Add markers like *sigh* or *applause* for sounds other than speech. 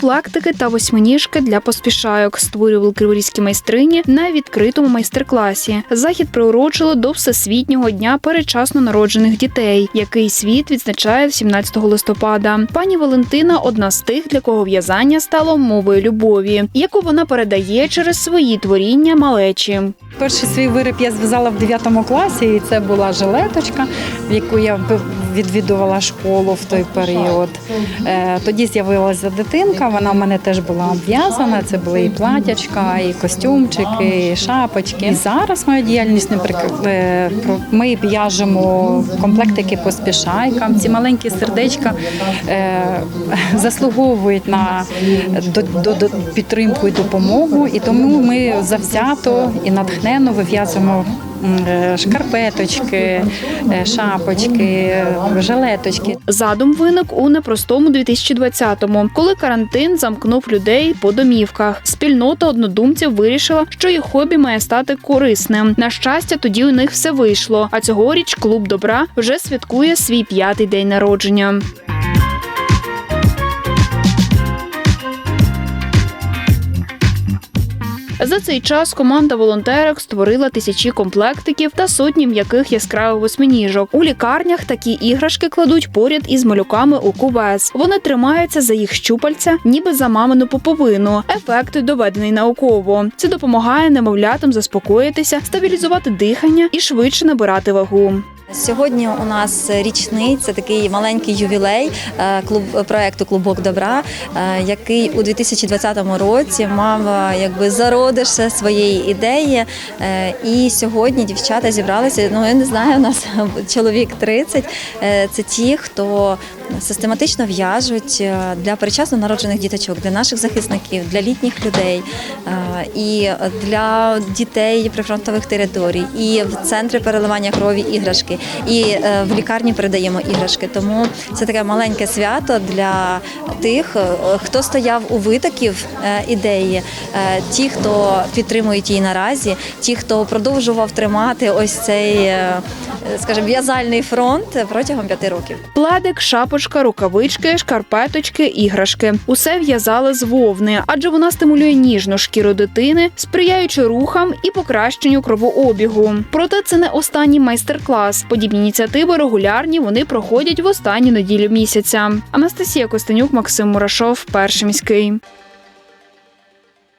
комплектики та восьминіжки для поспішайок створювали криворізькі майстрині на відкритому майстер-класі. Захід приурочило до всесвітнього дня передчасно народжених дітей, який світ відзначає 17 листопада. Пані Валентина одна з тих, для кого в'язання стало мовою любові, яку вона передає через свої творіння малечі. Перший свій виріб я зв'язала в 9 класі, і це була жилеточка, в яку я відвідувала школу в той період. Е, Тоді з'явилася дитинка, вона в мене теж була обв'язана. Це були і платячка, і костюмчики, і шапочки. І зараз моя діяльність не Ми в'яжемо комплектики по спішайкам. Ці маленькі сердечка е, *laughs* заслуговують на підтримку і допомогу. І тому ми завзято і натхненно вив'язуємо шкарпеточки, е, шапочки, жилеточки. Задум виник у непростому 2020-му, коли карантин замкнув людей по домівках. Спільнота однодумців вирішила, що їх хобі має стати корисним. На щастя, тоді у них все вийшло. А цьогоріч клуб добра вже святкує свій п'ятий день народження. За цей час команда волонтерок створила тисячі комплектиків та сотні м'яких яскравих восьминіжок. У лікарнях такі іграшки кладуть поряд із малюками у кувес. Вони тримаються за їх щупальця, ніби за мамину поповину. Ефект доведений науково. Це допомагає немовлятам заспокоїтися, стабілізувати дихання і швидше набирати вагу. Сьогодні у нас річниця, такий маленький ювілей е, клуб проекту Клубок добра, е, який у 2020 році мав е, якби зародиш своєї ідеї. І сьогодні дівчата зібралися. Ну я не знаю, у нас *laughs* чоловік 30. Е, Це ті, хто систематично в'яжуть для перечасно народжених діточок, для наших захисників, для літніх людей і для дітей прифронтових територій, і в центри переливання крові іграшки, і е, в лікарні передаємо іграшки. Тому це таке маленьке свято для тих, е, хто стояв у витоків е, ідеї, ті, хто підтримують її наразі, ті, хто продовжував тримати ось цей, скажімо, в'язальний фронт протягом п'яти років. Пледик, шапочка, рукавички, шкарпеточки, іграшки. Усе в'язали з вовни, адже вона стимулює ніжну шкіру дитини, сприяючи рухам і покращенню кровообігу. Проте це не останній майстер-клас. Подібні ініціативи регулярні. Вони проходять в останню неділю місяця. Анастасія Костенюк, Максим Мурашов, перший міський.